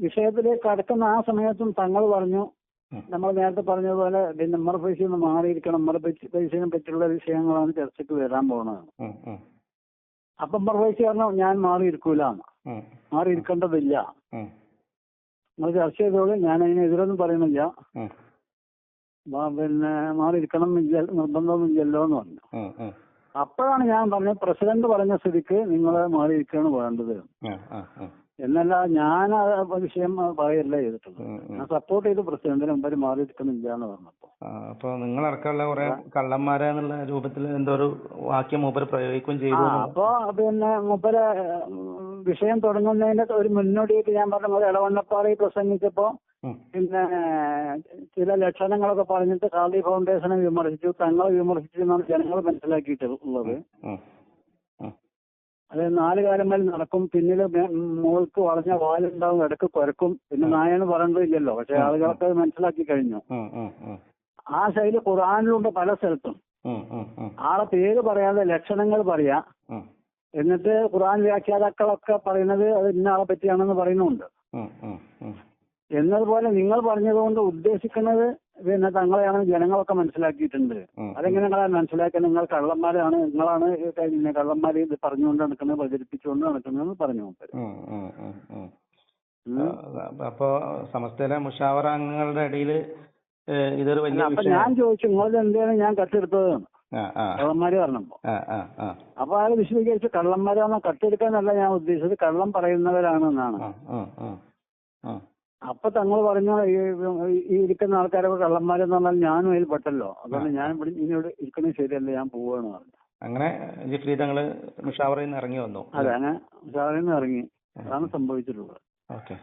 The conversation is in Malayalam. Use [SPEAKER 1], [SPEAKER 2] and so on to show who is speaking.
[SPEAKER 1] വിഷയത്തിലേക്ക് കടക്കുന്ന ആ സമയത്തും തങ്ങൾ പറഞ്ഞു. നമ്മൾ നേരത്തെ പറഞ്ഞതുപോലെ പിന്നെ പൈസ ഒന്ന് മാറിയിരിക്കണം. നമ്മുടെ പൈസ- പൈസയെ പറ്റിയുള്ള വിഷയങ്ങളാണ് ചർച്ചയ്ക്ക് വരാൻ പോകുന്നത്. അപ്പം നമ്മുടെ പൈസ പറഞ്ഞു ഞാൻ മാറിയിരിക്കൂല. മാറിയിരിക്കേണ്ടതില്ല.
[SPEAKER 2] നമ്മൾ
[SPEAKER 1] നിങ്ങൾ ചർച്ച ചെയ്തോളൂ ഞാൻ അതിനെതിരൊന്നും പറയുന്നില്ല. പിന്നെ മാറിയിരിക്കണം എന്നില്ല നിർബന്ധമൊന്നുമില്ലല്ലോ എന്ന് പറഞ്ഞു. അപ്പോഴാണ് ഞാൻ പറഞ്ഞത് പ്രസിഡന്റ് പറഞ്ഞ സ്ഥിതിക്ക് നിങ്ങളെ മാറിയിരിക്കുകയാണ് വേണ്ടത്. എന്നല്ല ഞാൻ ആ വിഷയം പറയല്ല ചെയ്തിട്ടുള്ളത്. ഞാൻ സപ്പോർട്ട് ചെയ്ത് പ്രസിഡന്റിന് മാറി നിൽക്കുന്നില്ല എന്ന് പറഞ്ഞപ്പോ
[SPEAKER 2] അപ്പൊ നിങ്ങൾ നിങ്ങളടക്കമുള്ള കുറെ കള്ളന്മാരെന്നുള്ള രൂപത്തിൽ എന്തോ ഒരു വാക്യം മൂപ്പര് പ്രയോഗിക്കുകയും ചെയ്തു
[SPEAKER 1] അപ്പൊ പിന്നെ മൂപ്പര് വിഷയം തുടങ്ങുന്നതിന്റെ ഒരു മുന്നോടിയായിട്ട് ഞാൻ പറഞ്ഞ പോലെ ഇളവണ്ണപ്പാറി പ്രസംഗിച്ചപ്പോ പിന്നെ ചില ലക്ഷണങ്ങളൊക്കെ പറഞ്ഞിട്ട് കാളി ഫൗണ്ടേഷനെ വിമർശിച്ചു തങ്ങളെ വിമർശിച്ചു എന്നാണ് ജനങ്ങൾ മനസ്സിലാക്കിയിട്ടുള്ളത്. അത് നാല് കാലം മേൽ നടക്കും പിന്നിൽ മോൾക്ക് വളഞ്ഞ വാലുണ്ടാവും ഇടയ്ക്ക് കുരക്കും. പിന്നെ നായെന്ന് പറയേണ്ടതില്ലല്ലോ പക്ഷെ ആളുകളൊക്കെ അത് മനസ്സിലാക്കി കഴിഞ്ഞു. ആ ശൈലി ഖുറാനിലുണ്ട് പല സ്ഥലത്തും. ആളെ പേര് പറയാതെ ലക്ഷണങ്ങൾ പറയാ. എന്നിട്ട് ഖുറാൻ വ്യാഖ്യാതാക്കളൊക്കെ പറയുന്നത് അത് ഇന്ന ആളെ പറ്റിയാണെന്ന് പറയുന്നുണ്ട്. എന്നതുപോലെ നിങ്ങൾ പറഞ്ഞതുകൊണ്ട് ഉദ്ദേശിക്കുന്നത് പിന്നെ തങ്ങളെയാണ് ജനങ്ങളൊക്കെ മനസ്സിലാക്കിയിട്ടുണ്ട്.
[SPEAKER 2] ഉം.
[SPEAKER 1] അതെങ്ങനെ നിങ്ങളെ മനസ്സിലാക്കാൻ നിങ്ങൾ കള്ളന്മാരാണ്. നിങ്ങളാണ് പിന്നെ കള്ളന്മാരെ ഇത് പറഞ്ഞുകൊണ്ട് നടക്കുന്നത് പ്രചരിപ്പിച്ചുകൊണ്ട് നടക്കുന്നതെന്ന് പറഞ്ഞു
[SPEAKER 2] അപ്പോ സമസ്തയിലെ മുഷാവറ അംഗങ്ങളുടെ ഇടയിൽ ഇതൊരു വലിയ
[SPEAKER 1] അപ്പൊ ഞാൻ ചോദിച്ചു നിങ്ങൾ എന്താണ് ഞാൻ കട്ടെടുത്തത്
[SPEAKER 2] ആ
[SPEAKER 1] കള്ളന്മാര് പറഞ്ഞപ്പോ. അപ്പൊ അയാൾ വിശദീകരിച്ച് കള്ളന്മാരാണോ കട്ടെടുക്കാന്നല്ല ഞാൻ ഉദ്ദേശിച്ചത് കള്ളം പറയുന്നവരാണെന്നാണ്. അപ്പൊ തങ്ങൾ പറഞ്ഞ ഈ ഇരിക്കുന്ന ആൾക്കാരൊക്കെ കള്ളന്മാരെന്ന് പറഞ്ഞാൽ ഞാനും അതിൽ പെട്ടല്ലോ. അതുകൊണ്ട് ഞാൻ ഇവിടെ ഇനി ഇവിടെ ഇരിക്കുന്നത് ശരിയല്ല ഞാൻ പോവാണ് പറഞ്ഞു.
[SPEAKER 2] അങ്ങനെ ജിഫ്രി തങ്ങൾ മുഷാവറയിൽ നിന്ന് ഇറങ്ങി വന്നു
[SPEAKER 1] അതെ അങ്ങനെ നിന്ന് ഇറങ്ങി. അതാണ് സംഭവിച്ചിട്ടുള്ളത്.
[SPEAKER 2] ഓക്കെ.